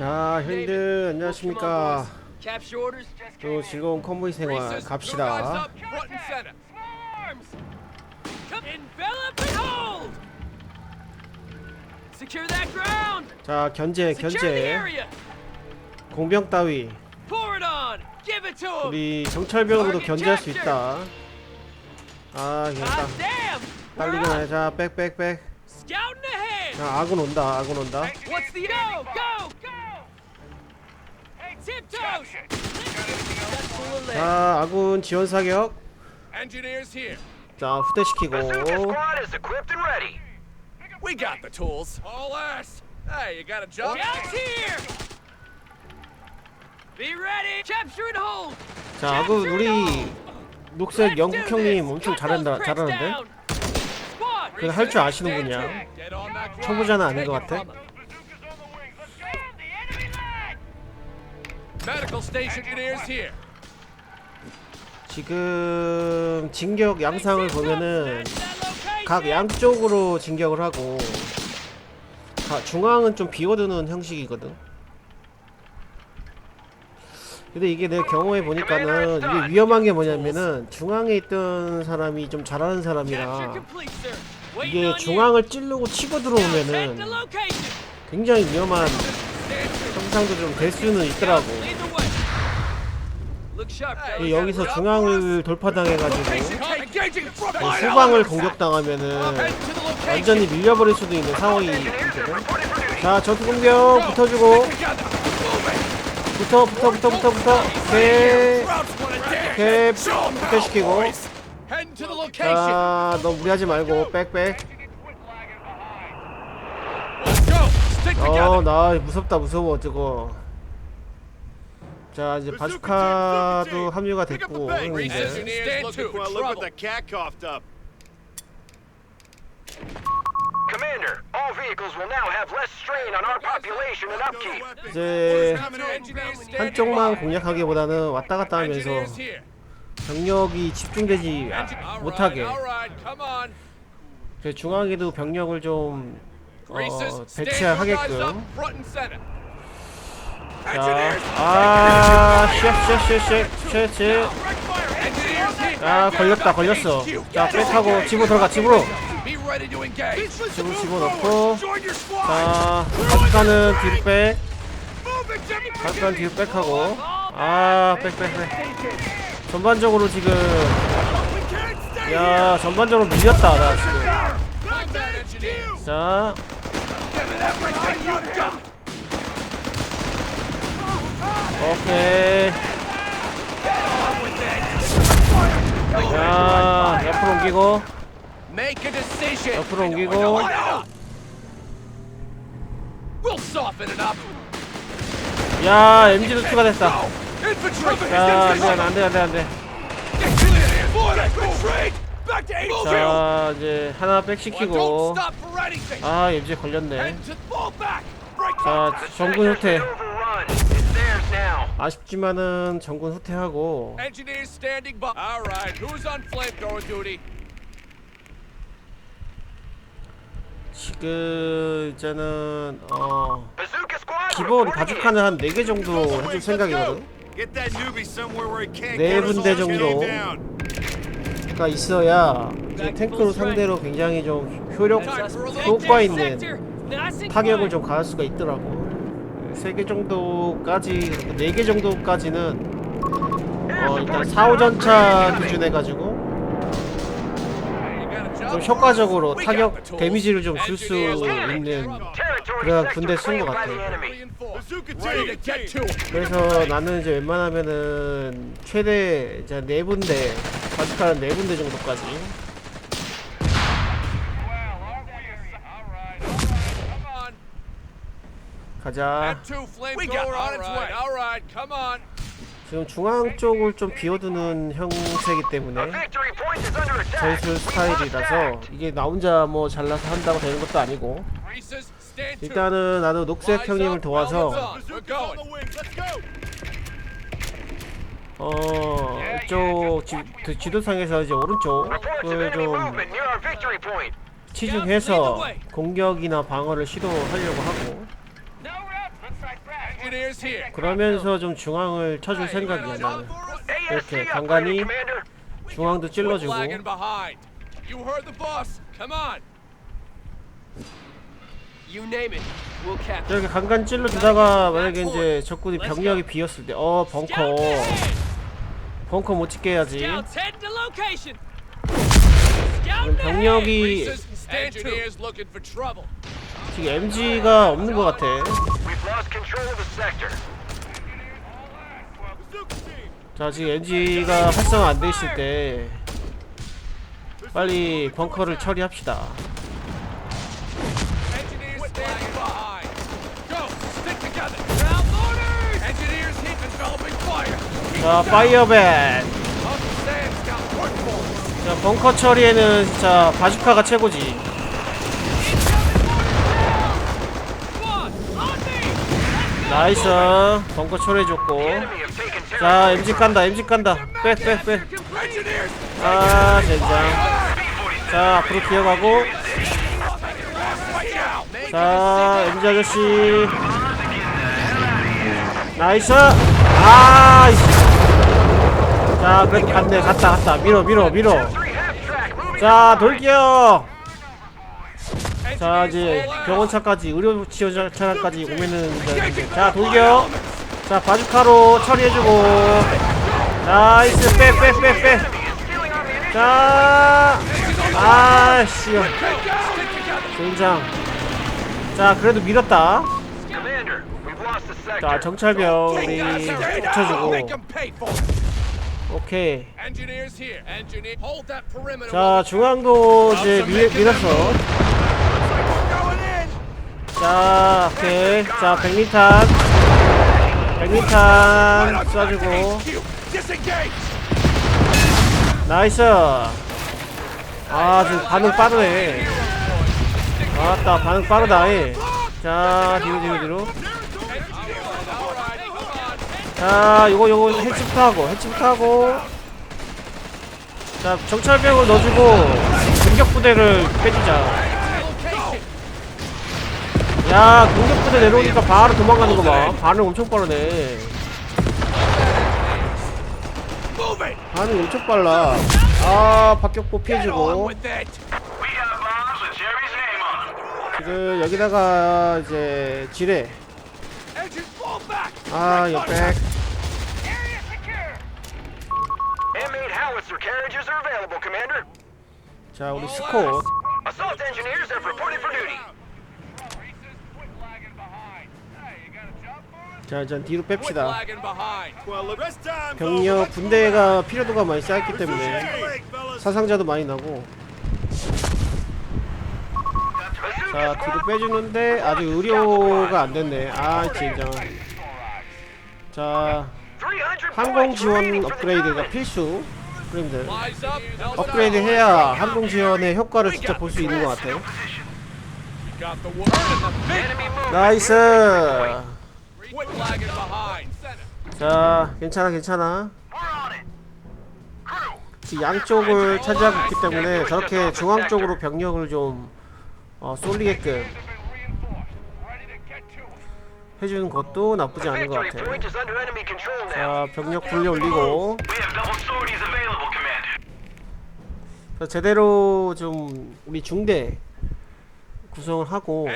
야 형님들 안녕하십니까. 또 즐거운 컨보이 생활 갑시다. 자 견제 견제. 공병 따위. 우리 정찰병으로도 견제할 수 있다 아 이거 God 딱 damn. 딸리긴 We're 하네 up. 자 백백백. 자 아군 온다 아군 온다 What's the go? Go go. Hey, tiptoes. Just pull a leg. 자 아군 지원 사격. 자 후퇴시키고 Bazooka squad is equipped and ready. We got the tools. All ass. Hey, you got a job? Scouts here. Be ready. Capture and hold. 자 아군 우리 녹색 영국 형님 엄청 잘한다 잘하는데 그래 할줄 아시는 분이야. 초보자는 아닌 것 같아 Medical station engineers here. 지금 진격 양상을 보면은 각 양쪽으로 진격을 하고 가- 중앙은 좀 비워두는 형식이거든. 근데 이게 내 경험해 보니까는 이게 위험한 게 뭐냐면은 중앙에 있던 사람이 좀 잘하는 사람이라 이게 중앙을 찌르고 치고 들어오면은 굉장히 위험한 형상도 좀될 수는 있더라고. 이 여기서 중앙을 돌파당해가지고 뭐. 후방을 공격당하면은. 완전히 밀려버릴 수도 있는 상황이 있거든. 자 전투 공격 붙어주고. 붙어 붙어 붙어 붙어 붙어 오케이. 오케이 location. 자너 무리하지 말고 백백 Let's go. Stick together. 어나 무섭다 무서워 저거 자 이제 바주카도 합류가 됐고 이제 stand to. Well, look what Trouble. the cat coughed up. Commander, all vehicles will now have less strain on our population and upkeep. 이제 한쪽만. 공략하기보다는 왔다 갔다 하면서. 병력이 집중되지 아- 못하게. 그 중앙에도 병력을 좀 어, 배치하게끔. 자, 아, 쉐쉐쉐쉐 쉐쉐 direct fire. Engineers here. 아 걸렸다 걸렸어 자 백하고 집으로 들어가 집으로. 집으로 집어넣고. 자 바주카는 뒤로 백 Move it, Jimmy. 바주카는 뒤로 백하고 아 백백백 전반적으로 지금 야 전반적으로 밀렸다 나 지금. 자 오케이 자 옆으로 옮기고. 옆으로 옮기고. 야 MG도 추가됐다. 자 안 돼 안 돼 안 돼 안 돼 자 이제 하나 백 Don't 시키고 stop for anything. 아 MG 걸렸네 자 정군 후퇴. 아쉽지만은 정군 후퇴하고? 지금 이제는 어. 기본. 바주카는 한 4개 정도 해줄 생각이거든 Get that newbie somewhere where he can't 네 get us 군데 all 정도. 가 있어야 탱크로 상대로 굉장히 좀 효력 효과 있는 타격을 좀 가할 수가 있더라고. 세개 정도까지 네개 정도까지는 어 일단 4, 5전차 기준 해 가지고 You got a 좀? 효과적으로 타격. 데미지를 좀 줄 수 있는 sector 군대 쓴 것 같아. 그래서 나는 이제 웬만하면은 최대 이제 네 군데 바스카는 네 군데 정도까지. 가자. 지금 중앙 쪽을 좀 비워두는 형태이기 때문에. 전술 스타일이라서 이게 나 혼자 뭐 잘나서 한다고 되는 것도 아니고. 일단은 나도 녹색 형님을 도와서. 어 이쪽 지, 그 지도상에서 이제 오른쪽을 좀. 치중해서 공격이나 방어를 시도하려고 하고. 그러면서 좀 중앙을 쳐줄 생각이야 나는 이렇게 간간히. 중앙도 찔러주고 lagging behind. You heard the boss. Come on. You name it, we'll capture. 저렇게 간간 찔러주다가 만약에 이제 적군이 병력이 비었을 때 어 벙커! 벙커 못 찍게 해야지 병력이. 지금 MG가 없는 것 같아. 자 지금 MG가 활성화 안 돼 있을 때 빨리 벙커를 처리합시다 standing behind. Go. Stick together. Ground orders! Engineers hit developing fire. 자 it. 자 벙커 처리에는 진짜 바주카가 최고지! 나이스 벙커 처리해줬고. 자 MG 간다 MG 간다 빼 빼빼 Engineers. 아 젠장 자 앞으로 기어가고. 자 MG 아저씨. 나이스. 아 이씨. 자 그래도 갔네. 갔다 갔다. 밀어 밀어 밀어. 자 돌격 자 이제 병원차까지 의료 지원차까지 오면은 이제 자 돌격 자 바주카로 처리해주고. 나이스. 빼 빼 빼빼자 아씨 젠장 자 그래도 밀었다. 자 정찰병 우리 붙여주고. 오케이. 자 중앙도 이제 밀, 밀었어. 자 오케이 자 백리탄 백리탄 쏴주고. 나이스 아 지금 반응 빠르네 아따 반응 빠르다. 이. 자 뒤로 뒤로 뒤로. 자 요거 요거 해치부터 하고 해치부터 하고. 자 정찰병을 넣어주고 공격부대를 빼주자. 야 공격부대 내려오니까 바로 도망가는 거봐. 반응 엄청 빠르네. 반응 엄청 빨라. 아 박격포 피해주고 with it. We have bombs with Jerry's name on 지금 여기다가 이제 지뢰. 아 역백 M8 howitzer carriages are available, Commander. 자 우리 스콧. 자 일단 뒤로 뺍시다. 병력 군대가 필요도가 많이 쌓였기 때문에. 사상자도 많이 나고 자 뒤로 빼주는데 아직 의료가 안 됐네 아 진짜 자300 항공 points 지원 remaining for the 업그레이드가. 필수 프레임들 업그레이드. 해야 항공 지원의 효과를 진짜 볼 수 있는 것 같아요. 나이스. 자 괜찮아 괜찮아 양쪽을 차지하고 있기 때문에 저렇게 중앙 쪽으로 병력을 좀 어, 쏠리게끔 해주는 것도 나쁘지 않은 것 같아요. 자 병력 굴려 올리고. 자, 제대로 좀 우리 중대 구성을 하고 아.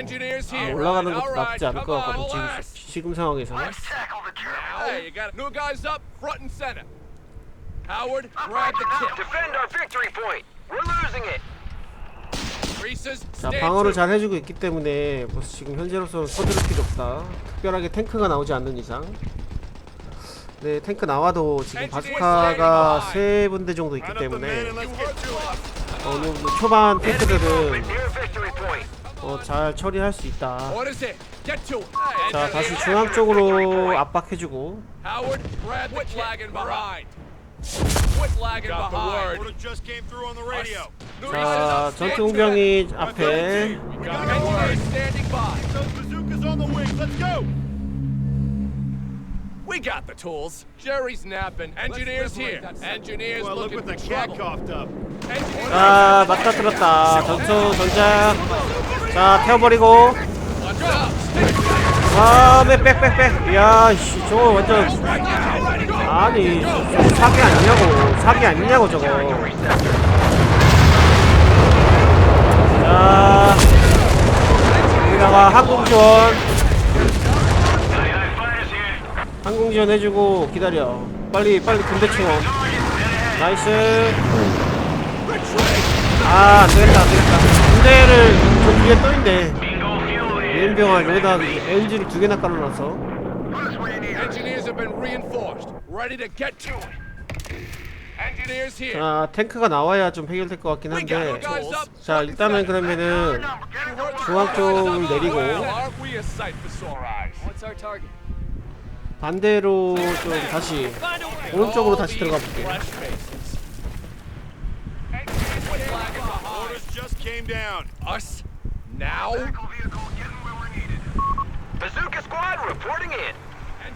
올라가는 것도 나쁘지 않을 것 come 같거든 on, 지금. 지금 상황에서. Tackle the turret. Hey, you got new guys up front and center. Howard, grab the kill. Defend our victory point. We're losing it. 자 방어를. 잘 해주고 있기 때문에 뭐 지금 현재로서는 서두를 필요 없다. 특별하게 탱크가 나오지 않는 이상. 네 탱크 나와도 지금 바스카가 세 군데 정도 있기 때문에. 어느 정도 초반 탱크들은. 어, 잘 처리할 수 있다. 자 다시 중앙 쪽으로 압박해주고 자 전투 공병이 앞에 We got the tools. Jerry's napping. Engineers here. Engineers Well, look looking what the for cat trouble. coughed up. 자 맞다 들었다 전투 전장 자 태워버리고 다음에 빽빽빽 야씨 저거 완전 아니 사기 아니냐고. 사기 아니냐고 저거. 자 여기다가 항공지원. 항공지원 해주고 기다려. 빨리 빨리 군대 충원 나이스. 아 안되겠다 안되겠다. 군대를 저 뒤에 떠있네. 예인병아 여기다 엔진을 두 개나 깔아놨어 Engineers have been reinforced. Ready to get to it. Engineers here. 자 탱크가 나와야 좀 해결될 것 같긴 한데. 자 일단은 그러면은 중앙 쪽을 내리고 Aren't we a sight for sore eyes? What's our target? 반대로 좀 다시. 오른쪽으로 다시 들어가 볼게 Flesh faces. Orders just came down. Us? Now? Bazooka squad reporting in.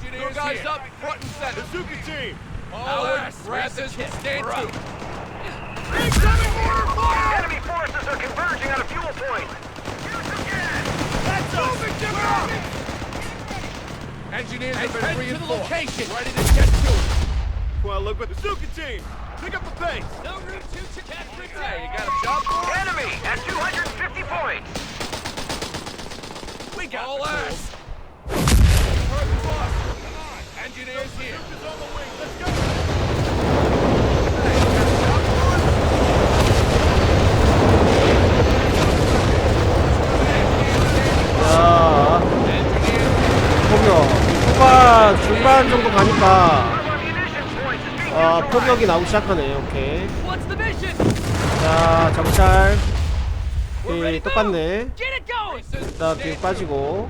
Engineers guys here. up front and center. The Bazooka team. Howard, grab this and stand to. Enemy forces are converging on a fuel point. use some gas that's all Engineers have been reinforced. Ready to get to it. Well, look what the Bazooka team. Pick up the pace. No room to catastrophe. Hey, you got a job for us? Enemy at 250 points. We got all ass. 가니까 아 포격이 나오기 시작하네 오케이? 자 정찰 오케이 똑같네. 일단 뒤로 빠지고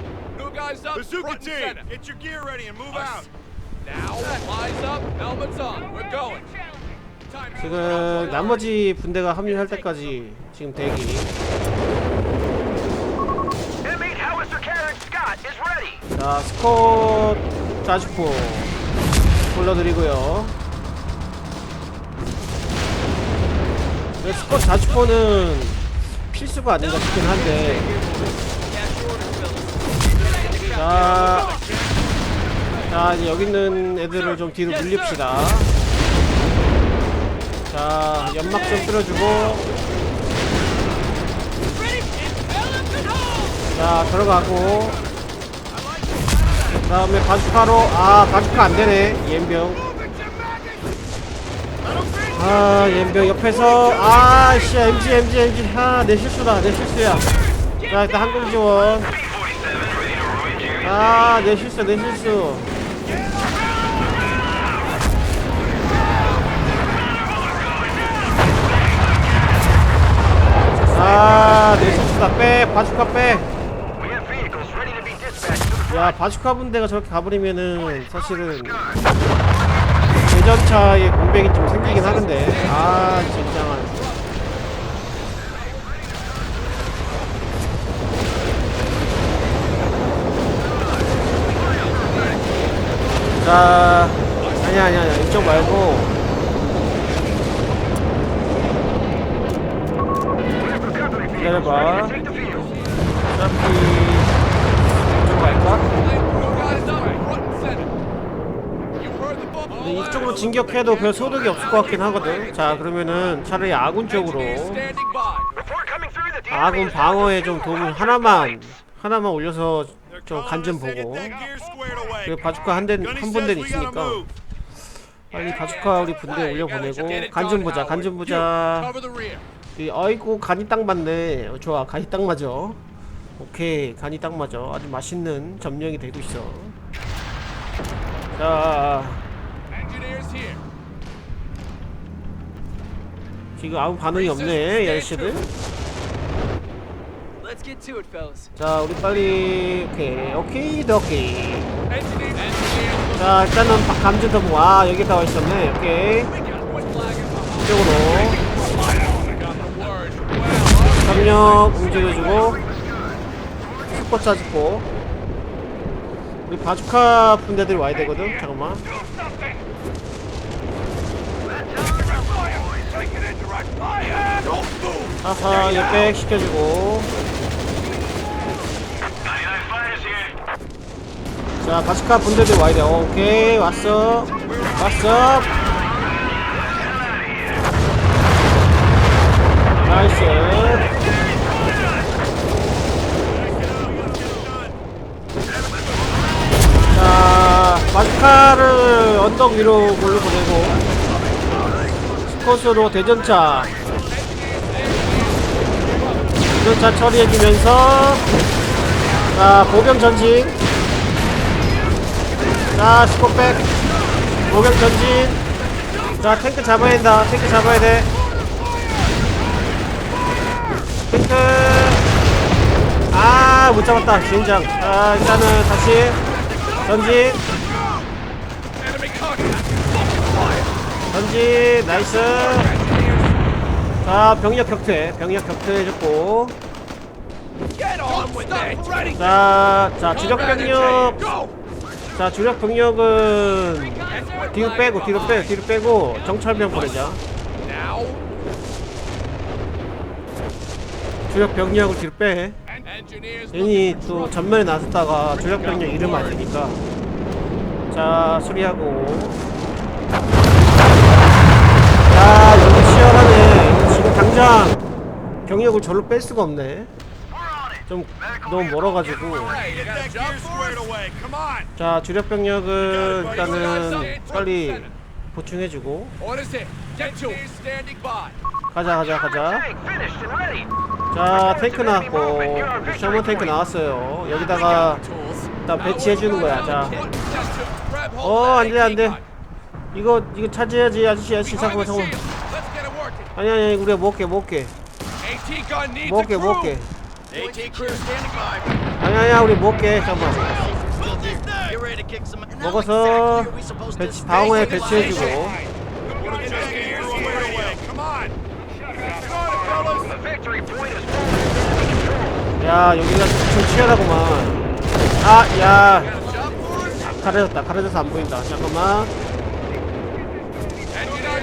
지금 나머지 분대가 합류할 때까지 지금 대기 M8 howitzer cannon Scott is ready. 자 스콧 자주포 불러드리고요 네, 스콧 자주포는 필수가 아닌가 싶긴 한데. 자, 자 여기 있는 애들을 좀 뒤로 물립시다 자 연막 좀 쓸어주고. 자 들어가고 그 다음에 바주카로 아 바주카 안되네. 옌병. 아 옌병 옆에서 아씨 MG MG MG 아내 실수다 내 실수야. 자 일단 항공 지원. 아내 실수 내 실수. 아내 실수다. 빼 바주카 빼 We have vehicles ready to be dispatched to the 야 바주카 분대가 저렇게 가버리면은 사실은 대전차의 공백이 좀 생기긴 하는데. 아 진짜 자 아니야 아니야 아니야 이쪽 말고. 기다려봐. 어차피 근데 이쪽으로 진격해도 별 소득이 없을 것 같긴 하거든. 자 그러면은 차라리 아군 쪽으로 아군 방어에 좀 도움을 250 하나만. 하나만 올려서 좀 calling 간좀 us to get 보고 that gear squared away. 그 바주카 한대 Gunny 한 says 분대는 있으니까. 빨리 바주카 우리 분대 올려 보내고 간 좀 보자 간 좀 보자. 아이고 간이 딱 맞네. 어, 좋아 간이 딱 맞아. 오케이 간이 딱 맞아. 아주 맛있는 점령이 되고 있어. 자. 지금 아무 반응이 없네 fellas. 자 우리 빨리 오케이 오케이. Engineers. 자 일단은 바- 감지 더모 아 여기 나와 있었네 오케이. 이쪽으로 점령 움직여주고 스포츠 잡고 우리 바주카 분대들이 와야 되거든. 잠깐만. 아하 옆백 시켜주고. 99 fighters here. 자 바스카 분대들 와야 돼. 오케이 왔어. 왔어. 나이스 스카를 언덕 위로 몰로 보내고 스컷으로 대전차. 대전차 처리해주면서 자 보병 전진. 자 스코백. 보병 전진. 자 탱크 잡아야 된다. 탱크 잡아야 돼. 탱크. 아 못 잡았다. 진장. 자 일단은 다시 전진 전진 나이스 자 병력 격퇴 병력 격퇴해줬고. 자, 자 주력 병력. 자 주력 병력은 뒤로 빼고 뒤로 빼 뒤로 빼고 정찰병 보내자. 주력 병력을 뒤로 빼. 괜히 또 전면에 나섰다가 주력 병력 잃으면 안 되니까 자 수리하고 당장 병력을 절로 뺄 수가 없네 좀 너무 멀어가지고. 자 주력 병력은 일단은 빨리 보충해주고. 가자 가자 가자. 자 탱크 나왔고 셔먼 탱크 나왔어요 여기다가 일단 배치해주는 거야 자 어, 안 돼, 안 돼. 이거 이거 차지해야지 아저씨 아저씨 잠깐만 잠깐만 Let's get it working. 아니 아니 우리가 먹게 먹게 먹게. 먹게. 아니 아니야 우리 먹게 잠깐만. 먹어서 배치 방어에 배치해주고. 야 여기가 좀 치열하구만 아야 가려졌다 가려져서 안 보인다 잠깐만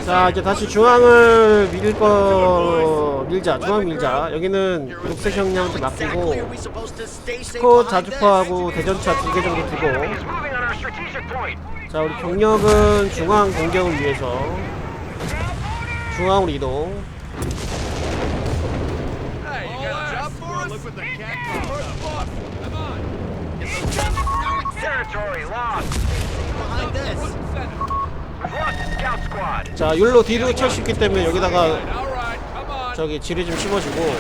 자 이제 다시 중앙을 밀 거 밀자. 중앙 밀자. 여기는 녹색 형님한테 맡기고 스코 자주포하고 대전차 두 개 정도 두고. 자 우리 병력은 중앙 공격을 위해서 중앙으로 이동 자 율로 뒤로 칠수 있기 때문에 여기다가. 저기 지뢰 좀 심어주고.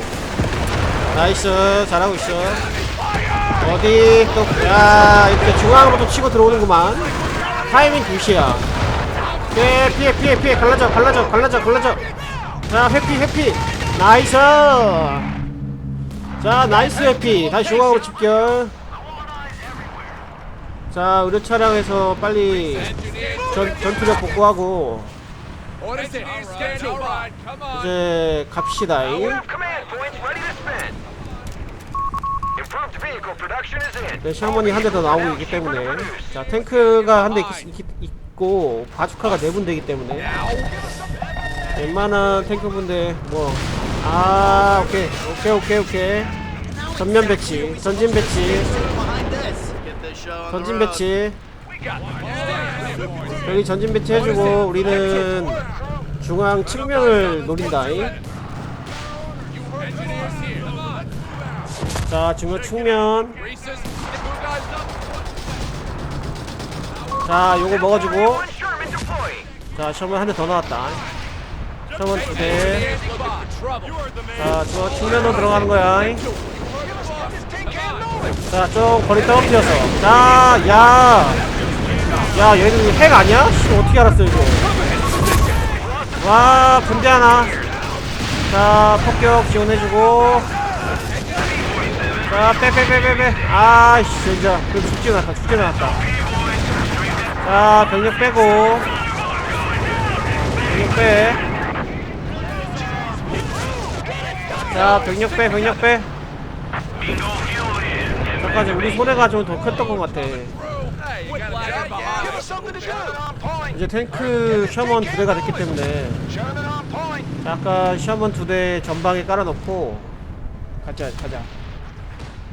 나이스. 잘하고 있어. 어디 또야 이렇게 중앙으로 또 치고 들어오는구만. 타이밍 굿이야. 피해 피해 피해 피해. 갈라져 갈라져 갈라져 갈라져. 자 회피 회피. 나이스. 자 나이스 회피. 다시 중앙으로 집결 자 의료 차량에서 빨리. 전, 전투력 복구하고. 이제 갑시다. 네, 샤머니 한 대 더 나오고 있기 때문에 자 탱크가 한 대 있고 바주카가 네 분 되기 때문에 웬만한 탱크 분대 뭐아 오케이 오케이 오케이 오케이 전면 배치 전진 배치 전진. 배치 여기 전진 배치 해주고 우리는 중앙 측면을 노린다 Engineers here. Come on. 자 중앙 측면. 자 요거 먹어주고. 자 셔먼 한 대 더 나왔다 셔먼 두대 Engineers looking for trouble. You are the man. 자, 저 측면으로 들어가는 거야. 자, 좀 거리 떨어뜨려서. 자, 야. 야, 얘는 핵 아니야? 씨, 어떻게 알았어, 이거. 와, 분대 하나. 자, 폭격 지원해주고. 자, 빼, 빼, 빼, 빼, 빼. 아이씨, 진짜. 그 죽지 않았다, 죽지 않았다. 자, 병력 빼고. 병력 빼. 자 병력 빼 병력 빼 잠깐 우리 소리가 좀 더 컸던 것 같아. 이제 탱크 셔먼 두 대가 됐기 때문에. 자, 아까 셔먼 두 대 전방에 깔아놓고 가자 가자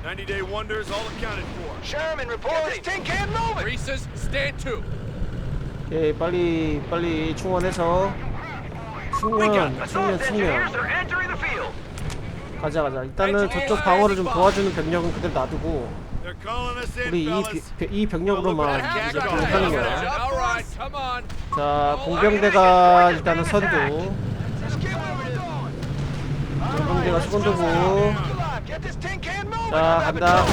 90-day wonders all accounted for. Sherman reporting. Get this tin can moving. Reese's, stand to. 예, 빨리 빨리 충원해서 충전, 충전, assault 충전. engineers are entering the field. 가자, 가자. 일단은 저쪽 방어를 좀 도와주는 병력은 그대로 놔두고 우리 이, 이 병력으로만 이제 공격하는. 거야. 자, 공병대가 일단은 선두. 공병대가 수건두고. 자, 간다.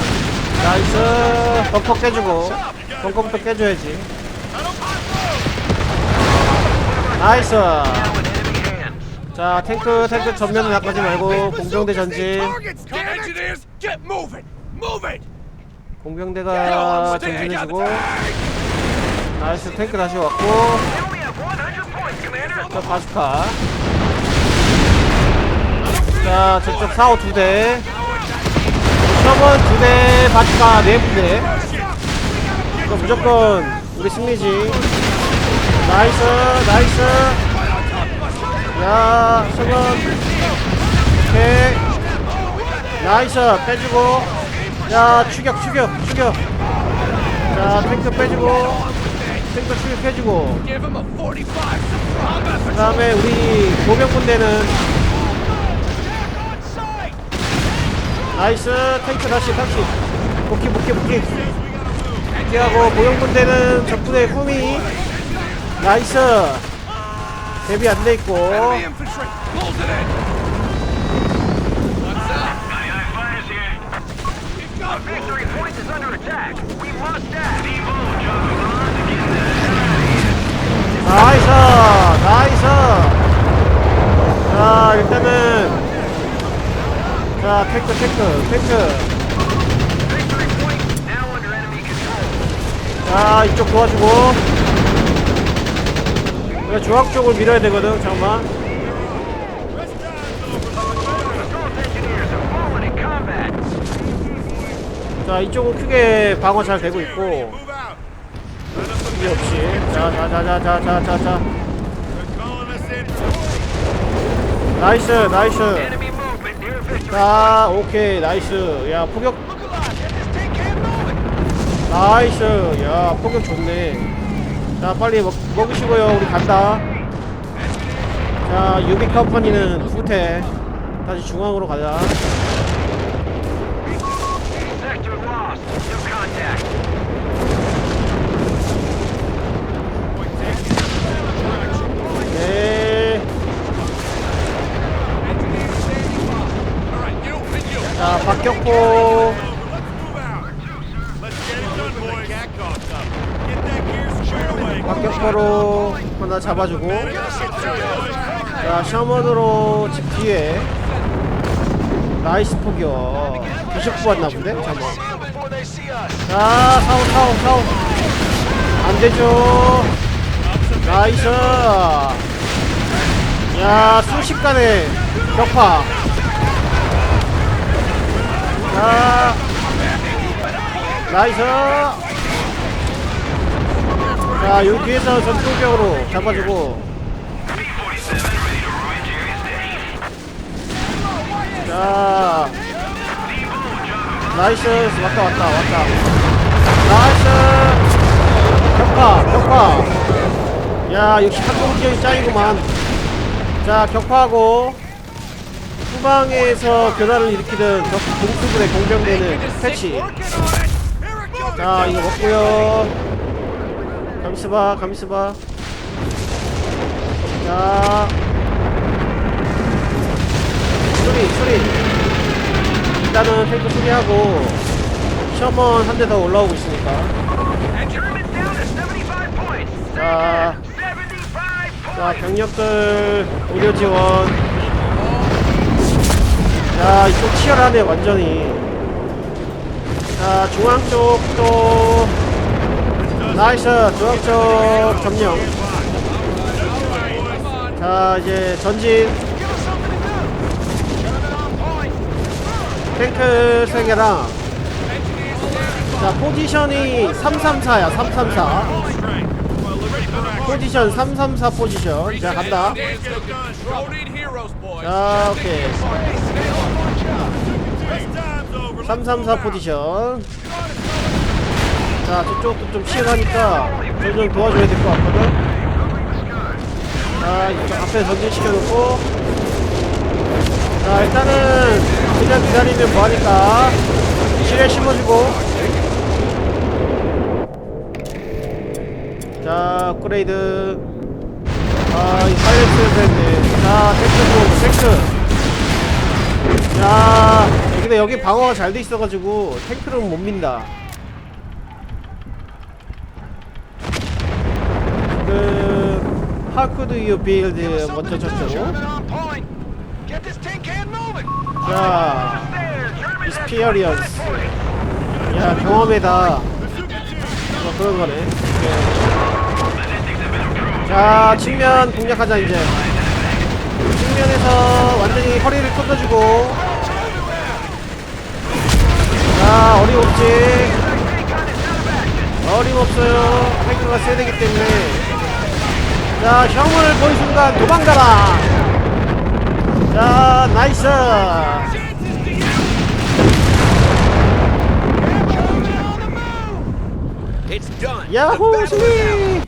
나이스. 벙커 깨주고. 벙커부터 깨줘야지. 나이스. Now in enemy hands. 자, 탱크, 탱크 전면을 나가지 말고 공병대 전진. 공병대가 전진해주고. 나이스, 탱크 다시 왔고. They only have 100 points, Commander. 자, 바스카. 자, 저쪽 사오 두 대. 셔먼 두 대, 바스카 네. 이거 무조건 우리 승리지. 나이스, 나이스. 야, 셔먼. 오케이. 나이스, 빼주고. 야, 추격, 추격, 추격. 자, 탱크 빼주고. 탱크 추격해주고. Give him a 45 surprise. 그 다음에 우리 보병군대는 나이스 탱크 다시 다시 복귀 복귀 복귀 복귀하고 보병군대는 적군의 후미 나이스 대비 안 돼 있고. 나이스 나이스. 자 일단은. 자 테크 테크 테크. 자 이쪽 도와주고. 우리가 중앙 쪽을 밀어야 되거든 잠깐만. 자 이쪽은 크게 방어 잘 되고 있고. 문제 없이 자자자자자자자자. 나이스 나이스. 자 오케이 나이스 야 moving. 나이스 야 포격 좋네 자 빨리 먹, 먹으시고요. 우리 간다. 자 유비 컴퍼니는 후퇴. 다시 중앙으로 가자 Sector lost. No contact. 네. Engineers standing by. All right, you and you. 자 박격포 Let's get it done, boys. Cat coughs up. Get that gear squared away. 박격포로 하나 잡아주고. 자 셔먼으로 집 뒤에 나이스 포격. 비숍 왔나 본데? 잠깐만. 자 사오 사오 사오 안되죠. 나이스. 야 순식간에 격파. 자 나이스 자 여기 뒤에서 전투격으로 잡아주고. 자 나이스. 왔다 왔다 왔다. 나이스. 격파 격파. 야 역시 한국지역이 짱이구만. 자 격파하고 후방에서 교란을 일으키던 적 공수부대 공병대는 패치. 자 이거 먹고요 감있어봐 감있어 봐. 자. 수리 수리. 일단은 탱크 수리하고 셔먼 한 대 더 올라오고 있으니까. And German's down to 75 points. 자, 75 자. 병력들 의료 지원. 자 이쪽 치열하네 완전히. 자 중앙 쪽도 나이스. 쪽 점령. 자 이제 전진. 탱크 3개랑 자 포지션이 334야 334 포지션 334 포지션. 자 간다. 자 오케이. This time's over. 334 포지션 자 저쪽도 좀 시행하니까 저좀 도와줘야 될 것 같거든. 자 이쪽 앞에 전진시켜놓고. 자 일단은 그냥 기다리면 뭐하니까. 실에 심어주고. 자 업그레이드. 아이 사이렌스 밴드. 자 탱크 탱크. 자 근데 여기 방어가 잘 돼 있어가지고 탱크는 못 민다 그 하쿠드 유 빌드 먼저 moving. 자 익스피어리언스 야 경험에다. 뭐 그런 거네. 오케이. 자 측면 공략하자 이제. 측면에서 완전히 허리를 꺾어주고. 자 어림없지 어림없어요. 탱크가 세야 되기 때문에 자 형을 본 순간 도망가라. 자 나이스. 야호 승리